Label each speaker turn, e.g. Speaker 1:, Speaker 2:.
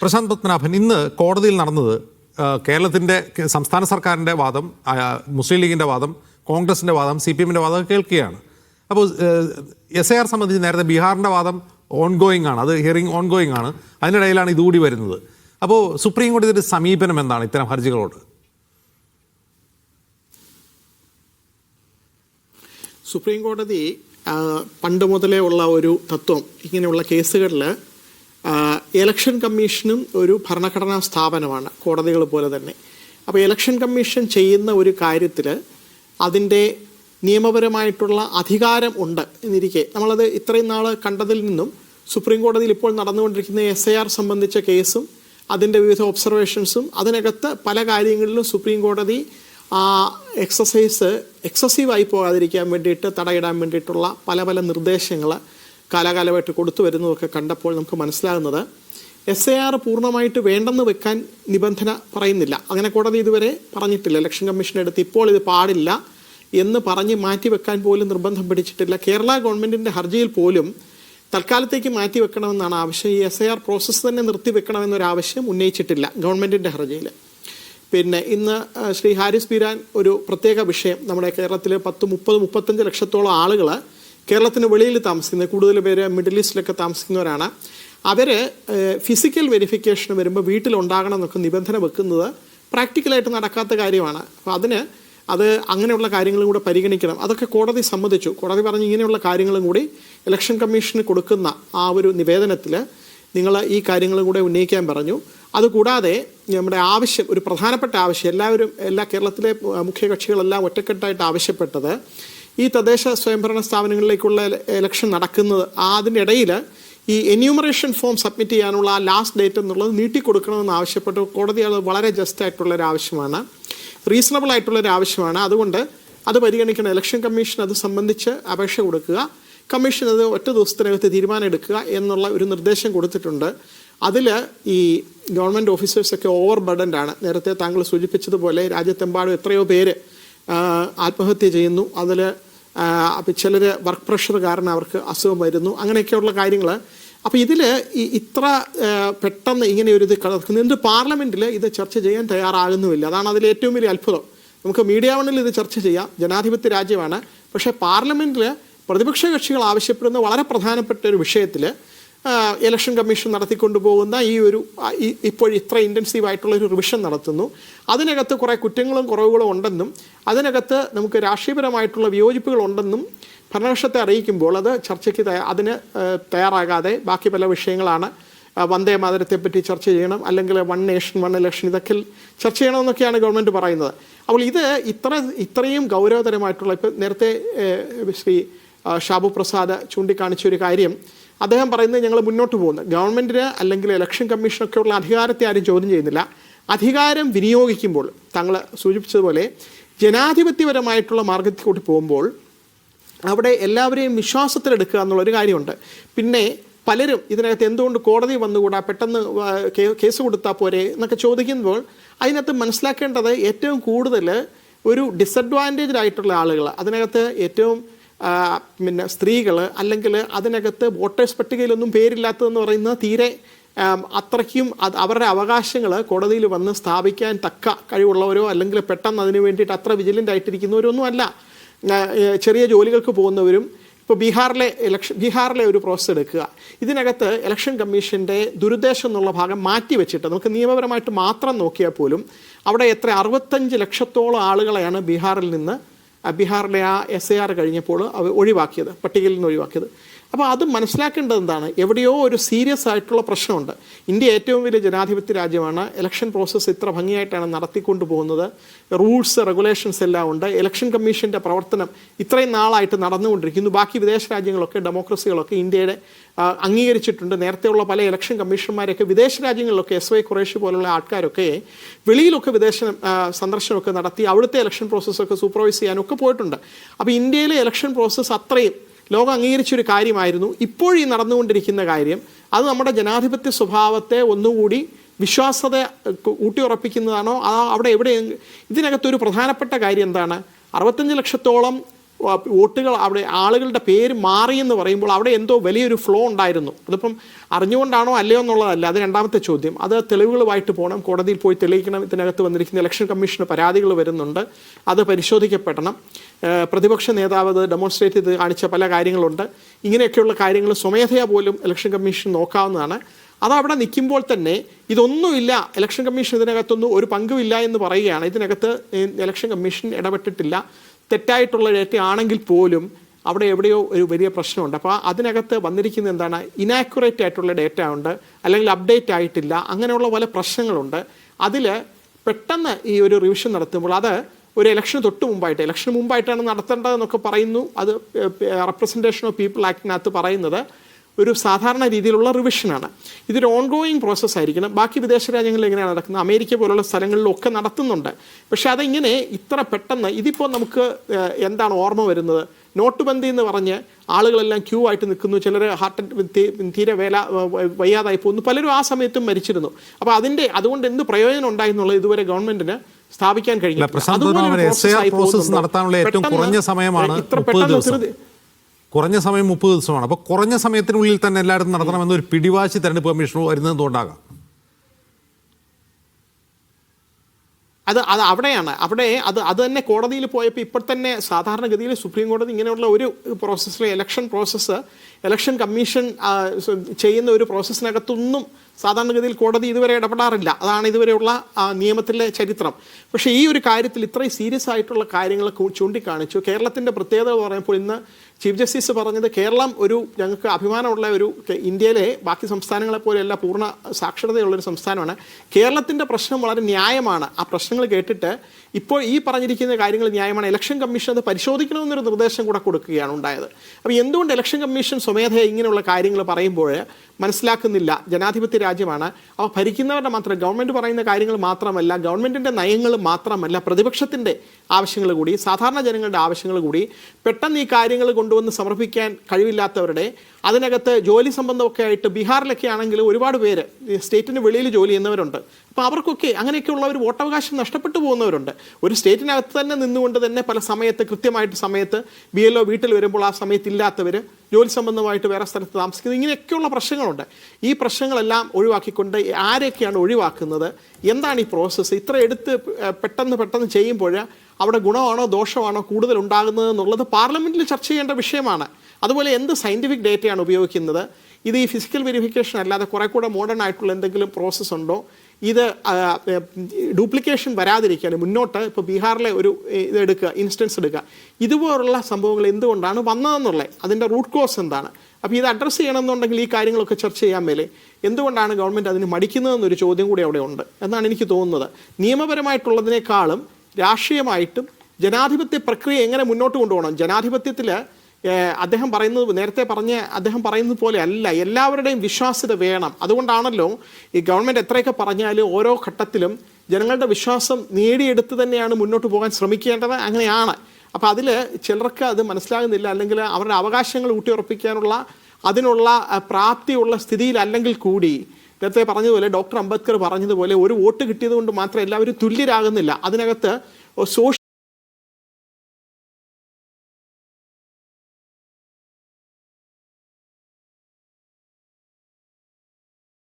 Speaker 1: പ്രശാന്ത് പത്മനാഭൻ ഇന്ന് കോടതിയിൽ നടന്നത് കേരളത്തിന്റെ സംസ്ഥാന സർക്കാരിന്റെ വാദം മുസ്ലിം ലീഗിന്റെ വാദം കോൺഗ്രസിന്റെ വാദം സി പി എമ്മിന്റെ വാദം കേൾക്കുകയാണ്. അപ്പോൾ എസ് ഐ ആർ സംബന്ധിച്ച് നേരത്തെ ബീഹാറിന്റെ വാദം ഓൺഗോയിങ് ആണ്. അത് ഹിയറിംഗ് ഓൺഗോയിങ് ആണ്. അതിനിടയിലാണ് ഇതുകൂടി വരുന്നത്. അപ്പോൾ സുപ്രീം കോടതിയുടെ സമീപനം എന്താണ് ഇത്തരം ഹർജികളോട്?
Speaker 2: സുപ്രീം കോടതി പണ്ട് മുതലേ ഉള്ള ഒരു തത്വം ഇങ്ങനെയുള്ള കേസുകളിൽ ഇലക്ഷൻ കമ്മീഷനും ഒരു ഭരണഘടനാ സ്ഥാപനമാണ് കോടതികൾ പോലെ തന്നെ. അപ്പോൾ ഇലക്ഷൻ കമ്മീഷൻ ചെയ്യുന്ന ഒരു കാര്യത്തിൽ അതിന്റെ നിയമപരമായിട്ടുള്ള അധികാരം ഉണ്ട് എന്നിരിക്കെ. നമ്മളത് ഇത്രയും നാൾ കണ്ടതിൽ നിന്നും സുപ്രീം കോടതിയിൽ ഇപ്പോൾ നടന്നുകൊണ്ടിരിക്കുന്ന എസ് സംബന്ധിച്ച കേസും അതിന്റെ വിവിധ ഒബ്സർവേഷൻസും അതിനകത്ത് പല കാര്യങ്ങളിലും സുപ്രീം കോടതി ആ എക്സസൈസ് എക്സസീവായി പോകാതിരിക്കാൻ വേണ്ടിയിട്ട് തടയിടാൻ വേണ്ടിയിട്ടുള്ള പല പല നിർദ്ദേശങ്ങൾ കാലാകാലമായിട്ട് കൊടുത്തു വരുന്നതൊക്കെ കണ്ടപ്പോൾ നമുക്ക് മനസ്സിലാകുന്നത് എസ് എ ആർ പൂർണമായിട്ട് വേണ്ടെന്ന് വെക്കാൻ നിബന്ധന പറയുന്നില്ല. അങ്ങനെ കോടതി ഇതുവരെ പറഞ്ഞിട്ടില്ല. ഇലക്ഷൻ കമ്മീഷൻ അടുത്ത് ഇപ്പോൾ ഇത് പാടില്ല എന്ന് പറഞ്ഞ് മാറ്റിവെക്കാൻ പോലും നിർബന്ധം പിടിച്ചിട്ടില്ല. കേരള ഗവൺമെന്റിന്റെ ഹർജിയിൽ പോലും തൽക്കാലത്തേക്ക് മാറ്റിവെക്കണമെന്നാണ് ആവശ്യം. ഈ എസ് ഐ ആർ പ്രോസസ്സ് തന്നെ നിർത്തിവെക്കണമെന്നൊരാവശ്യം ഉന്നയിച്ചിട്ടില്ല ഗവൺമെന്റിന്റെ ഹർജിയിൽ. പിന്നെ ഇന്ന് ശ്രീ ഹാരിസ് ബിരാൻ ഒരു പ്രത്യേക വിഷയം. നമ്മുടെ കേരളത്തിലെ പത്ത് മുപ്പത് മുപ്പത്തഞ്ച് ലക്ഷത്തോളം ആളുകൾ കേരളത്തിന് വെളിയിൽ താമസിക്കുന്നത് കൂടുതൽ പേര് മിഡിൽ ഈസ്റ്റിലൊക്കെ താമസിക്കുന്നവരാണ്. അവർ ഫിസിക്കൽ വെരിഫിക്കേഷൻ വരുമ്പോൾ വീട്ടിലുണ്ടാകണം എന്നൊക്കെ നിബന്ധന വെക്കുന്നത് പ്രാക്ടിക്കലായിട്ട് നടക്കാത്ത കാര്യമാണ്. അപ്പോൾ അതിന് അത് അങ്ങനെയുള്ള കാര്യങ്ങളും കൂടെ പരിഗണിക്കണം. അതൊക്കെ കോടതി സമ്മതിച്ചു. കോടതി പറഞ്ഞ് ഇങ്ങനെയുള്ള കാര്യങ്ങളും കൂടി ഇലക്ഷൻ കമ്മീഷന് കൊടുക്കുന്ന ആ ഒരു നിവേദനത്തിൽ നിങ്ങൾ ഈ കാര്യങ്ങളും കൂടെ ഉന്നയിക്കാൻ പറഞ്ഞു. അതുകൂടാതെ നമ്മുടെ ആവശ്യം ഒരു പ്രധാനപ്പെട്ട ആവശ്യം എല്ലാവരും എല്ലാ കേരളത്തിലെ മുഖ്യ കക്ഷികളെല്ലാം ഒറ്റക്കെട്ടായിട്ട് ആവശ്യപ്പെട്ടത് ഈ തദ്ദേശ സ്വയംഭരണ സ്ഥാപനങ്ങളിലേക്കുള്ള ഇലക്ഷൻ നടക്കുന്നത് ഇടയിൽ ഈ എന്യൂമറേഷൻ ഫോം സബ്മിറ്റ് ചെയ്യാനുള്ള ആ ലാസ്റ്റ് ഡേറ്റ് എന്നുള്ളത് നീട്ടിക്കൊടുക്കണമെന്ന് ആവശ്യപ്പെട്ടു. കോടതി അത് വളരെ ജസ്റ്റ് ആയിട്ടുള്ളൊരു ആവശ്യമാണ് റീസണബിൾ ആയിട്ടുള്ളൊരു ആവശ്യമാണ് അതുകൊണ്ട് അത് പരിഗണിക്കണം. ഇലക്ഷൻ കമ്മീഷൻ അത് സംബന്ധിച്ച് അപേക്ഷ കൊടുക്കുക. കമ്മീഷൻ അത് ഒറ്റ ദിവസത്തിനകത്ത് തീരുമാനം എടുക്കുക എന്നുള്ള ഒരു നിർദ്ദേശം കൊടുത്തിട്ടുണ്ട്. അതിൽ ഈ ഗവൺമെന്റ് ഓഫീസേഴ്സൊക്കെ ഓവർ ബർഡൻഡാണ് നേരത്തെ താങ്കൾ സൂചിപ്പിച്ചതുപോലെ രാജ്യത്തെമ്പാടും എത്രയോ പേര് ആത്മഹത്യ ചെയ്യുന്നു. അതിൽ ചിലർ വർക്ക് പ്രഷർ കാരണം അവർക്ക് അസുഖം വരുന്നു. അങ്ങനെയൊക്കെയുള്ള കാര്യങ്ങൾ അപ്പോൾ ഇതിൽ ഇത്ര പെട്ടെന്ന് ഇങ്ങനെ ഒരു ഇത് കിടക്കുന്നു എന്നിട്ട് പാർലമെന്റിൽ ഇത് ചർച്ച ചെയ്യാൻ തയ്യാറാകുന്നുമില്ല. അതാണ് അതിൽ ഏറ്റവും വലിയ അത്ഭുതം. നമുക്ക് മീഡിയ വണ്ണിൽ ഇത് ചർച്ച ചെയ്യാം. ജനാധിപത്യ രാജ്യമാണ്. പക്ഷേ പാർലമെന്റിൽ പ്രതിപക്ഷ കക്ഷികൾ ആവശ്യപ്പെടുന്ന വളരെ പ്രധാനപ്പെട്ട ഒരു വിഷയത്തിൽ ഇലക്ഷൻ കമ്മീഷൻ നടത്തിക്കൊണ്ടുപോകുന്ന ഈ ഒരു ഇപ്പോൾ ഇത്ര ഇന്റൻസീവ് ആയിട്ടുള്ള ഒരു റിവിഷൻ നടത്തുന്നു. അതിനകത്ത് കുറേ കുറ്റങ്ങളും കുറവുകളും ഉണ്ടെന്നും അതിനകത്ത് നമുക്ക് രാഷ്ട്രീയപരമായിട്ടുള്ള വിയോജിപ്പുകൾ ഉണ്ടെന്നും ഭരണപക്ഷത്തെ അറിയിക്കുമ്പോൾ അത് ചർച്ചയ്ക്ക് അതിന് തയ്യാറാകാതെ ബാക്കി പല വിഷയങ്ങളാണ് വന്ദേ മാതരത്തെപ്പറ്റി ചർച്ച ചെയ്യണം അല്ലെങ്കിൽ വൺ നേഷൻ വൺ ഇലക്ഷൻ ഇതൊക്കെ ചർച്ച ചെയ്യണമെന്നൊക്കെയാണ് ഗവൺമെന്റ് പറയുന്നത്. അപ്പോൾ ഇത് ഇത്ര ഇത്രയും ഗൗരവതരമായിട്ടുള്ള ഇപ്പം നേരത്തെ ശ്രീ ഷാബു പ്രസാദ് ചൂണ്ടിക്കാണിച്ച ഒരു കാര്യം അദ്ദേഹം പറയുന്നത് ഞങ്ങൾ മുന്നോട്ട് പോകുന്നു. ഗവൺമെന്റിന് അല്ലെങ്കിൽ ഇലക്ഷൻ കമ്മീഷനൊക്കെയുള്ള അധികാരത്തെ ആരും ചോദ്യം ചെയ്യുന്നില്ല. അധികാരം വിനിയോഗിക്കുമ്പോൾ താങ്കൾ സൂചിപ്പിച്ചതുപോലെ ജനാധിപത്യപരമായിട്ടുള്ള മാർഗത്തിൽ കൂടി പോകുമ്പോൾ അവിടെ എല്ലാവരെയും വിശ്വാസത്തിലെടുക്കുക എന്നുള്ളൊരു കാര്യമുണ്ട്. പിന്നെ പലരും ഇതിനകത്ത് എന്തുകൊണ്ട് കോടതി വന്നുകൂടാ? പെട്ടെന്ന് കേസ് കൊടുത്താൽ പോരെ എന്നൊക്കെ ചോദിക്കുമ്പോൾ അതിനകത്ത് മനസ്സിലാക്കേണ്ടത് ഏറ്റവും കൂടുതൽ ഒരു ഡിസഡ്വാന്റേജ് ആയിട്ടുള്ള ആളുകൾ അതിനകത്ത് ഏറ്റവും പിന്നെ സ്ത്രീകൾ അല്ലെങ്കിൽ അതിനകത്ത് വോട്ടേഴ്സ് പട്ടികയിലൊന്നും പേരില്ലാത്തതെന്ന് പറയുന്നത് തീരെ അത്രയ്ക്കും അത് അവരുടെ അവകാശങ്ങൾ കോടതിയിൽ വന്ന് സ്ഥാപിക്കാൻ തക്ക കഴിവുള്ളവരോ അല്ലെങ്കിൽ പെട്ടെന്ന് അതിന് വേണ്ടിയിട്ട് അത്ര വിജിലന്റ് ആയിട്ടിരിക്കുന്നവരോ ഒന്നും അല്ല. ചെറിയ ജോലികൾക്ക് പോകുന്നവരും ഇപ്പോൾ ബീഹാറിലെ ഇലക്ഷൻ ബീഹാറിലെ ഒരു പ്രോസസ്സ് എടുക്കുക. ഇതിനകത്ത് ഇലക്ഷൻ കമ്മീഷന്റെ ദുരുദ്ദേശം എന്നുള്ള ഭാഗം മാറ്റി വെച്ചിട്ട് നമുക്ക് നിയമപരമായിട്ട് മാത്രം നോക്കിയാൽ പോലും അവിടെ എത്ര അറുപത്തഞ്ച് ലക്ഷത്തോളം ആളുകളെയാണ് ബീഹാറിൽ നിന്ന് ബീഹാറിലെ ആ എസ് എ ആർ കഴിഞ്ഞപ്പോൾ അവർ ഒഴിവാക്കിയത് പട്ടികയിൽ നിന്ന് ഒഴിവാക്കിയത്. അപ്പോൾ അത് മനസ്സിലാക്കേണ്ടത് എന്താണ്? എവിടെയോ ഒരു സീരിയസ് ആയിട്ടുള്ള പ്രശ്നമുണ്ട്. ഇന്ത്യ ഏറ്റവും വലിയ ജനാധിപത്യ രാജ്യമാണ്. ഇലക്ഷൻ പ്രോസസ്സ് ഇത്ര ഭംഗിയായിട്ടാണ് നടത്തിക്കൊണ്ടു പോകുന്നത്. റൂൾസ് റെഗുലേഷൻസ് എല്ലാം ഉണ്ട്. ഇലക്ഷൻ കമ്മീഷന്റെ പ്രവർത്തനം ഇത്രയും നാളായിട്ട് നടന്നുകൊണ്ടിരിക്കുന്നു. ബാക്കി വിദേശ രാജ്യങ്ങളൊക്കെ ഡെമോക്രസികളൊക്കെ ഇന്ത്യയുടെ അംഗീകരിച്ചിട്ടുണ്ട്. നേരത്തെയുള്ള പല ഇലക്ഷൻ കമ്മീഷന്മാരൊക്കെ വിദേശ രാജ്യങ്ങളിലൊക്കെ എസ് വൈ ഖുറേഷി പോലുള്ള ആൾക്കാരൊക്കെ വെളിയിലൊക്കെ വിദേശ സന്ദർശനമൊക്കെ നടത്തി അവിടുത്തെ ഇലക്ഷൻ പ്രോസസ്സൊക്കെ സൂപ്പർവൈസ് ചെയ്യാനൊക്കെ പോയിട്ടുണ്ട്. അപ്പോൾ ഇന്ത്യയിലെ ഇലക്ഷൻ പ്രോസസ്സ് അത്രയും ലോകം അംഗീകരിച്ചൊരു കാര്യമായിരുന്നു. ഇപ്പോൾ ഈ നടന്നുകൊണ്ടിരിക്കുന്ന കാര്യം അത് നമ്മുടെ ജനാധിപത്യ സ്വഭാവത്തെ ഒന്നുകൂടി വിശ്വാസത ഊട്ടിയുറപ്പിക്കുന്നതാണോ? അവിടെ എവിടെ ഇതിനകത്തൊരു പ്രധാനപ്പെട്ട കാര്യം എന്താണ്? അറുപത്തഞ്ച് ലക്ഷത്തോളം വോട്ടുകൾ അവിടെ ആളുകളുടെ പേര് മാറി എന്ന് പറയുമ്പോൾ അവിടെ എന്തോ വലിയൊരു ഫ്ലോ ഉണ്ടായിരുന്നു. അതിപ്പം അറിഞ്ഞുകൊണ്ടാണോ അല്ലയോ എന്നുള്ളതല്ല അത് രണ്ടാമത്തെ ചോദ്യം. അത് തെളിവുകളുമായിട്ട് പോകണം. കോടതിയിൽ പോയി തെളിയിക്കണം. ഇതിനകത്ത് വന്നിരിക്കുന്ന ഇലക്ഷൻ കമ്മീഷന് പരാതികൾ വരുന്നുണ്ട്. അത് പരിശോധിക്കപ്പെടണം. പ്രതിപക്ഷ നേതാവ് അത് ഡെമോൺസ്ട്രേറ്റ് ചെയ്ത് കാണിച്ച പല കാര്യങ്ങളുണ്ട്. ഇങ്ങനെയൊക്കെയുള്ള കാര്യങ്ങൾ സ്വമേധയാ പോലും ഇലക്ഷൻ കമ്മീഷൻ നോക്കാവുന്നതാണ്. അത് അവിടെ നിൽക്കുമ്പോൾ തന്നെ ഇതൊന്നുമില്ല. ഇലക്ഷൻ കമ്മീഷൻ ഇതിനകത്തൊന്നും ഒരു പങ്കുമില്ല എന്ന് പറയുകയാണ്. ഇതിനകത്ത് ഇലക്ഷൻ കമ്മീഷൻ ഇടപെട്ടിട്ടില്ല. തെറ്റായിട്ടുള്ള ഡേറ്റ ആണെങ്കിൽ പോലും അവിടെ എവിടെയോ ഒരു വലിയ പ്രശ്നമുണ്ട്. അപ്പോൾ അതിനകത്ത് വന്നിരിക്കുന്നത് എന്താണ്? ഇനാക്യുറേറ്റ് ആയിട്ടുള്ള ഡേറ്റ ഉണ്ട്. അല്ലെങ്കിൽ അപ്ഡേറ്റ് ആയിട്ടില്ല. അങ്ങനെയുള്ള പല പ്രശ്നങ്ങളുണ്ട്. അതിൽ പെട്ടെന്ന് ഈ ഒരു റിവിഷൻ നടത്തുമ്പോൾ അത് ഒരു ഇലക്ഷന് തൊട്ട് മുമ്പായിട്ട് ഇലക്ഷന് മുമ്പായിട്ടാണ് നടത്തേണ്ടതെന്നൊക്കെ പറയുന്നു. അത് റെപ്രസെന്റേഷൻ ഓഫ് പീപ്പിൾ ആക്ടിനകത്ത് പറയുന്നത്. ഒരു സാധാരണ രീതിയിലുള്ള റിവിഷനാണ്. ഇതൊരു ഓൺഗോയിങ് പ്രോസസ്സ് ആയിരിക്കണം. ബാക്കി വിദേശ രാജ്യങ്ങളിൽ എങ്ങനെയാണ് നടക്കുന്നത്? അമേരിക്ക പോലുള്ള സ്ഥലങ്ങളിലൊക്കെ നടത്തുന്നുണ്ട്. പക്ഷേ അതിങ്ങനെ ഇത്ര പെട്ടെന്ന് ഇതിപ്പോൾ നമുക്ക് എന്താണ് ഓർമ്മ വരുന്നത്? നോട്ട് ബന്ദി എന്ന് പറഞ്ഞ് ആളുകളെല്ലാം ക്യൂ ആയിട്ട് നിൽക്കുന്നു. ചിലർ ഹാർട്ട് തീരെ വേല വയ്യാതായി പോകുന്നു. പലരും ആ സമയത്തും മരിച്ചിരുന്നു. അപ്പോൾ അതിന്റെ അതുകൊണ്ട് എന്ത് പ്രയോജനം ഉണ്ടായി എന്നുള്ളത് ഇതുവരെ ഗവൺമെന്റിന് സ്ഥാപിക്കാൻ കഴിഞ്ഞില്ല
Speaker 1: നടത്താനുള്ള ഏറ്റവും കുറഞ്ഞ സമയമാണ്
Speaker 2: ഇത്ര പെട്ടെന്ന്
Speaker 1: കുറഞ്ഞ സമയം മുപ്പത് ദിവസമാണ്. അപ്പോൾ കുറഞ്ഞ സമയത്തിനുള്ളിൽ തന്നെ എല്ലായിടത്തും നടത്തണമെന്ന് ഒരു പിടിവാശി തെരഞ്ഞെടുപ്പ് കമ്മീഷൻ വരുന്നതുകൊണ്ടാകാം
Speaker 2: അത് അത് അവിടെയാണ്. അവിടെ അത് അത് തന്നെ കോടതിയിൽ പോയപ്പോൾ ഇപ്പോൾ തന്നെ സാധാരണഗതിയിൽ സുപ്രീം കോടതി ഇങ്ങനെയുള്ള ഒരു പ്രോസസ്സിൽ ഇലക്ഷൻ പ്രോസസ്സ് ഇലക്ഷൻ കമ്മീഷൻ ചെയ്യുന്ന ഒരു പ്രോസസ്സിനകത്തൊന്നും സാധാരണഗതിയിൽ കോടതി ഇതുവരെ ഇടപെടാറില്ല. അതാണ് ഇതുവരെയുള്ള നിയമത്തിലെ ചരിത്രം. പക്ഷേ ഈ ഒരു കാര്യത്തിൽ ഇത്രയും സീരിയസ് ആയിട്ടുള്ള കാര്യങ്ങൾ ചൂണ്ടിക്കാണിച്ചു. കേരളത്തിന്റെ പ്രത്യേകത എന്ന് പറയുമ്പോൾ ഇന്ന് ചീഫ് ജസ്റ്റിസ് പറഞ്ഞത് കേരളം ഒരു ഞങ്ങൾക്ക് അഭിമാനമുള്ള ഒരു ഇന്ത്യയിലെ ബാക്കി സംസ്ഥാനങ്ങളെ പോലെയല്ല പൂർണ സാക്ഷരതയുള്ളൊരു സംസ്ഥാനമാണ്. കേരളത്തിന്റെ പ്രശ്നം വളരെ ന്യായമാണ്. ആ പ്രശ്നങ്ങൾ കേട്ടിട്ട് ഇപ്പോൾ ഈ പറഞ്ഞിരിക്കുന്ന കാര്യങ്ങൾ ന്യായമാണ്. ഇലക്ഷൻ കമ്മീഷൻ അത് പരിശോധിക്കണമെന്നൊരു നിർദ്ദേശം കൂടെ കൊടുക്കുകയാണ് ഉണ്ടായത്. അപ്പോൾ എന്തുകൊണ്ട് ഇലക്ഷൻ കമ്മീഷൻ സ്വമേധയ ഇങ്ങനെയുള്ള കാര്യങ്ങൾ പറയുമ്പോൾ മനസ്സിലാക്കുന്നില്ല? ജനാധിപത്യ രാജ്യമാണ്. അവ ഭരിക്കുന്നവരുടെ മാത്രം ഗവൺമെന്റ് പറയുന്ന കാര്യങ്ങൾ മാത്രമല്ല ഗവൺമെന്റിന്റെ നയങ്ങൾ മാത്രമല്ല പ്രതിപക്ഷത്തിന്റെ ആവശ്യങ്ങൾ കൂടി സാധാരണ ജനങ്ങളുടെ ആവശ്യങ്ങൾ കൂടി പെട്ടെന്ന് ഈ കാര്യങ്ങൾ കൊണ്ടുവന്ന് സമർപ്പിക്കാൻ കഴിവില്ലാത്തവരുടെ അതിനകത്ത് ജോലി സംബന്ധമൊക്കെ ആയിട്ട് ബീഹാറിലൊക്കെ ആണെങ്കിൽ ഒരുപാട് പേര് സ്റ്റേറ്റിന് വെളിയിൽ ജോലി ചെയ്യുന്നവരുണ്ട്. അപ്പോൾ അവർക്കൊക്കെ അങ്ങനെയൊക്കെയുള്ളവർ വോട്ടവകാശം നഷ്ടപ്പെട്ടു പോകുന്നവരുണ്ട്. ഒരു സ്റ്റേറ്റിനകത്ത് തന്നെ നിന്നുകൊണ്ട് തന്നെ പല സമയത്ത് കൃത്യമായിട്ട് സമയത്ത് ബി എൽ ഒ വീട്ടിൽ വരുമ്പോൾ ആ സമയത്ത് ഇല്ലാത്തവർ ജോലി സംബന്ധമായിട്ട് വേറെ സ്ഥലത്ത് താമസിക്കുന്നത് ഇങ്ങനെയൊക്കെയുള്ള പ്രശ്നങ്ങളുണ്ട്. ഈ പ്രശ്നങ്ങളെല്ലാം ഒഴിവാക്കിക്കൊണ്ട് ആരെയൊക്കെയാണ് ഒഴിവാക്കുന്നത്? എന്താണ് ഈ പ്രോസസ്സ്? ഇത്ര എടുത്ത് പെട്ടെന്ന് പെട്ടെന്ന് ചെയ്യുമ്പോൾ അവിടെ ഗുണമാണോ ദോഷമാണോ കൂടുതൽ ഉണ്ടാകുന്നത് എന്നുള്ളത് പാർലമെന്റിൽ ചർച്ച ചെയ്യേണ്ട വിഷയമാണ്. അതുപോലെ എന്ത് സയന്റിഫിക് ഡേറ്റയാണ് ഉപയോഗിക്കുന്നത്? ഇത് ഈ ഫിസിക്കൽ വെരിഫിക്കേഷൻ അല്ലാതെ കുറെ കൂടെ മോഡേൺ ആയിട്ടുള്ള എന്തെങ്കിലും പ്രോസസ്സ് ഉണ്ടോ? ഇത് ഡ്യൂപ്ലിക്കേഷൻ വരാതിരിക്കാൻ മുന്നോട്ട് ഇപ്പോൾ ബീഹാറിലെ ഒരു ഇത് എടുക്കുക ഇൻസ്റ്റൻസ് എടുക്കുക. ഇതുപോലുള്ള സംഭവങ്ങൾ എന്തുകൊണ്ടാണ് വന്നതെന്നുള്ളത് അതിന്റെ റൂട്ട് കോസ് എന്താണ്? അപ്പോൾ ഇത് അഡ്രസ്സ് ചെയ്യണമെന്നുണ്ടെങ്കിൽ ഈ കാര്യങ്ങളൊക്കെ ചർച്ച ചെയ്യാൻ മേലെ. എന്തുകൊണ്ടാണ് ഗവൺമെന്റ് അതിന് മടിക്കുന്നതെന്നൊരു ചോദ്യം കൂടി അവിടെ ഉണ്ട് എന്നാണ് എനിക്ക് തോന്നുന്നത്. നിയമപരമായിട്ടുള്ളതിനേക്കാളും രാഷ്ട്രീയമായിട്ടും ജനാധിപത്യ പ്രക്രിയ എങ്ങനെ മുന്നോട്ട് കൊണ്ടുപോകണം? ജനാധിപത്യത്തിൽ അദ്ദേഹം പറയുന്നത് നേരത്തെ പറഞ്ഞ അദ്ദേഹം പറയുന്നത് പോലെ അല്ല. എല്ലാവരുടെയും വിശ്വാസ്യത വേണം. അതുകൊണ്ടാണല്ലോ ഈ ഗവൺമെന്റ് എത്രയൊക്കെ പറഞ്ഞാലും ഓരോ ഘട്ടത്തിലും ജനങ്ങളുടെ വിശ്വാസം നേടിയെടുത്ത് തന്നെയാണ് മുന്നോട്ട് പോകാൻ ശ്രമിക്കേണ്ടത്. അങ്ങനെയാണ്. അപ്പോൾ അതിൽ ചിലർക്ക് അത് മനസ്സിലാകുന്നില്ല. അല്ലെങ്കിൽ അവരുടെ അവകാശങ്ങൾ ഊട്ടിയുറപ്പിക്കാനുള്ള അതിനുള്ള പ്രാപ്തിയുള്ള സ്ഥിതിയിലല്ലെങ്കിൽ കൂടി. നേരത്തെ പറഞ്ഞതുപോലെ ഡോക്ടർ അംബേദ്കർ പറഞ്ഞതുപോലെ ഒരു വോട്ട് കിട്ടിയത് കൊണ്ട് മാത്രം എല്ലാവരും തുല്യരാകുന്നില്ല. അതിനകത്ത് സോഷ്യൽ